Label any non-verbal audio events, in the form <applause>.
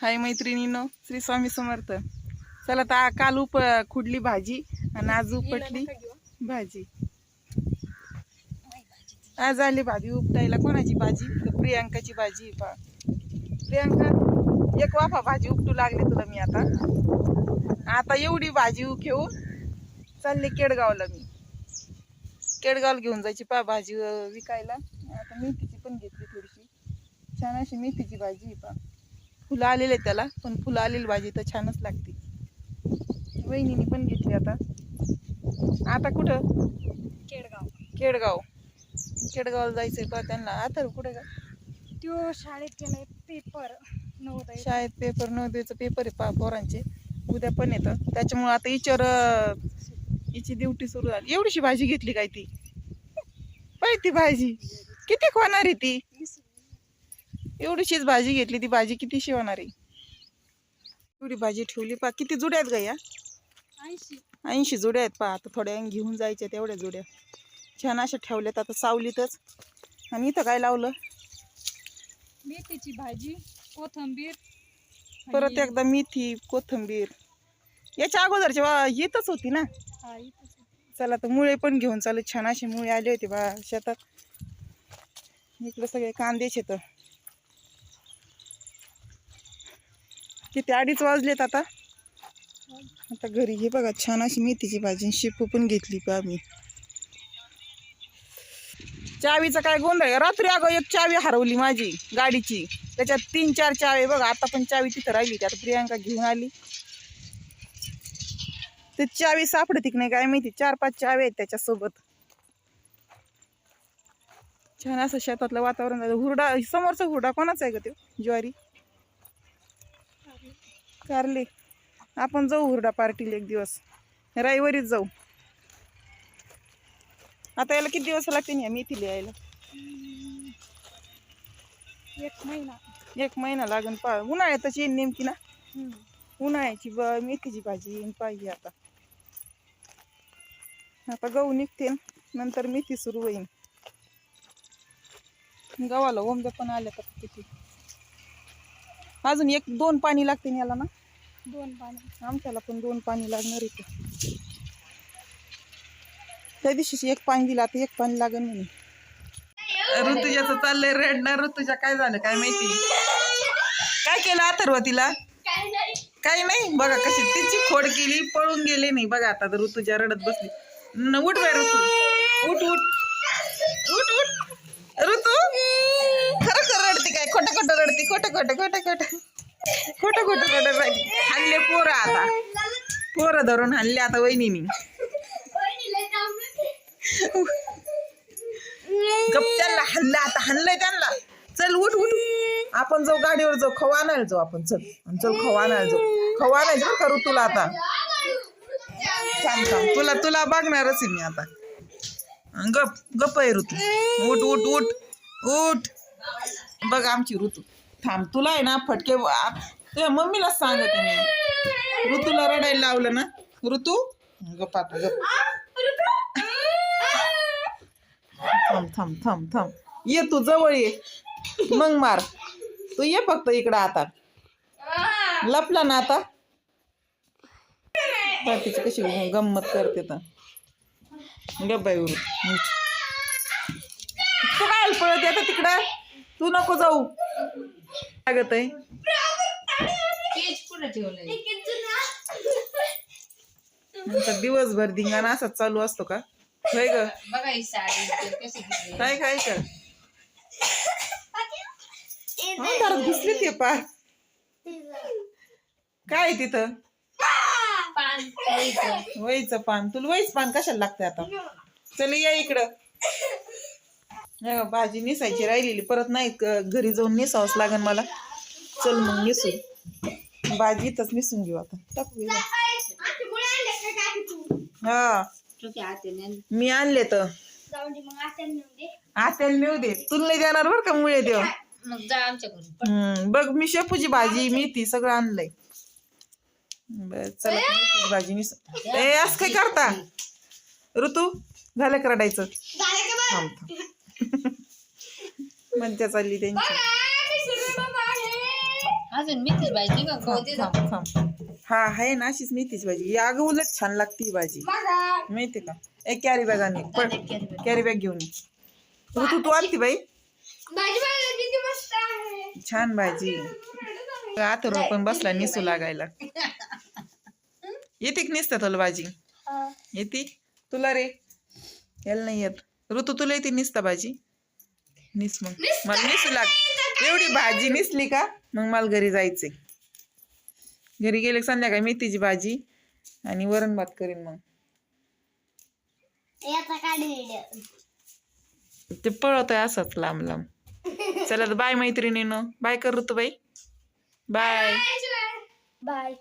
हाय मैत्रिणीनो श्री स्वामी समर्थ. चला आता काल उप खुडली भाजी आणि आज उपटली भाजी. आज आली भाजी उपटायला. कोणाची भाजी? तर प्रियांकाची भाजी पहा प्रियांका एक वाफा भाजी उपटू लागले तुला मी आता. आता एवढी भाजी घेऊन चालले केडगावला मी. केडगावला घेऊन जायची पहा भाजी विकायला. आता मेथीची पण घेतली थोडीशी. छान अशी मेथीची भाजी पहा फुलं आलेले त्याला पण फुलं आलेली भाजी तर छानच लागते. वहिनीने पण घेतली आता. आता कुठं? केडगाव. केडगाव. केडगावला जायचंय पहा त्यांना. आता कुठे का त्यो शाळेत गेलाय पेपर नवोदय. शाळेत पेपर नव्हतेचं पेपर आहे पहा पोरांचे. उद्या पण येतं. त्याच्यामुळे आता हिच्यावर हिची ड्युटी सुरू झाली. एवढीशी भाजी घेतली काय ती? पाहिजे ती भाजी. किती होणार आहे ती? एवढीशीच भाजी घेतली ती भाजी किती शिवणार? आहे एवढी भाजी ठेवली पा किती जुड्या आहेत या? ऐंशी. ऐंशी जुड्या आहेत पहा आता थोड्या घेऊन जायच्या तेवढ्या जुड्या. छान अशा ठेवल्यात आता सावलीतच. आणि इथं काय लावलं? मेथीची भाजी कोथंबीर परत एकदा मेथी कोथिंबीर. याच्या अगोदरच्या येतच होती ना? हा, इथंच आहे. चला तर मुळे पण घेऊन चालू छान असे मुळे आले होते बा शेतात. इकडे सगळे कांदेच येतं किती अडीच वाजलेत आता. आता घरी हे बघा छान अशी मेथीची भाजी आणि शेपू पण घेतली पा मी चावीचा काय गोंधळ आहे? रात्री अगं एक चावी हरवली माझी गाडीची. त्याच्यात तीन चार चावी बघा आता पण चावी तिथं राहिली आता प्रियांका घेऊन आली. ते चावी सापडती की नाही काय माहिती चार पाच चावी आहेत त्याच्यासोबत. छान असं शेतातलं वातावरण झालं हुरडा समोरचा हुरडा कोणाचा आहे का तो? ज्वारी? कारले आपण जाऊ हुरडा पार्टीला एक दिवस. रविवारीच जाऊ. आता याला किती दिवस लागते या मेथीला यायला? एक महिना. एक महिना लागून पा उन्हाळ्यातच येईन नेमकी ना. उन्हाळ्याची ब मेथीची भाजी येईन पाहिजे आता. आता गहू निघते नंतर मेथी सुरू होईन. गव्हाला ओंब्या पण आल्या तर किती अजून एक दोन पाणी लागते याला ना? दोन पाणी. आमच्याला पण दोन पाणी लागणार आहे त्या दिवशी एक पाणी दिलं आता एक पाणी लागेल म्हणे. ऋतुजाचं चाललंय रडणार ऋतुजा काय झालं काय माहिती? काय केलं अथर्व तिला? काही नाही. बघा कशी तिची खोड केली पळून गेली नाही. बघा आता तर ऋतुजा रडत बसली. न, उठ बाय ऋतू उठ उठ. उठ उठ. ऋतू खरं खरं रडते काय? खोटं खोटं रडते. खोटं खोटं खोटं खोटं. खोटं खोटं खोटं हल्ले पोरं आता. पोरं धरून हल्ले आता वहिनीनी. गप त्यांना हल्ला आता हल्लंय त्यांना. चल उठ उठ आपण जाऊ गाडीवर जाऊ खवा आणायला जाऊ आपण. चल आणि चल खवा आणायला जाऊ. खवा आणायचं बरं का ऋतूला आता? थांब तुला तुला बघणारच आहे मी आता. गप गप आहे ऋतू. उठ उठ उठ. उठ. बघ आमची ऋतू. थांब तुला आहे ना फटके तुझ्या मम्मीला सांगते मी. ऋतूला रडायला लावलं ना. ऋतू? गप्पा गप थांब थांब थांब थांब. ये तू जवळ ये. मग मार. तू ये फक्त इकडं आता. लपला ना आता. तिची कशी गंमत करते तर. गबाई उरू तू काय पळत आता तिकडं? तू नको जाऊ. लागत आहे दिवसभर धिंगाणा असाच चालू असतो का? होय ग. बघा ही साडी कशी दिसली. काय काय का अंधारात घुसली ते पार. काय आहे तिथं? पान पोळीचं. वहीचं पान. तुला वहीच पान कशाला लागते आता? चल या इकडं. बघ, भाजी निसायची राहिलेली. परत नाही क- घरी जाऊन निसावंच लागन मला. चल मग निसू भाजी इथंच निसून घेऊ आता. टाकू. हा. मी आणले तर. आत्याला नेऊ दे. तुला नाही देणार बरं का मुळे देव? बघ मी शेपूची भाजी मेथी सगळं आणलंय. बर चला भाजी निस ए असं काय करता? ऋतू झालं का रडायचं? थांब थांब. <laughs> म्हणत्या चालली त्यांची. अजून मीच भाजी का कोणती थांब थांब. हा आहे ना अशीच मेथीची भाजी. ही अगं उलट छान लागते ही भाजी. माहिती का? एक कॅरी बॅग आणि कॅरी बॅग घेऊन ये. ऋतू तू आणती बाई. छान भाजी. अथर्व पण बसला निसू लागायला. <laughs> येते की निसतं तुला भाजी? येते? तुला रे. याला नाही येत. ऋतू तुला येते निसता भाजी? निस मग. मला निसू लाग एवढी भाजी निसली का? मग मला घरी जायचंय. घरी गेले संध्याकाळी मेथीची भाजी आणि वरण भात करीन मग. ते पळत आहे असंच लांब लांब. चला तर बाय मैत्रिणीनं. बाय कर ऋतू बाई बाय. बाय.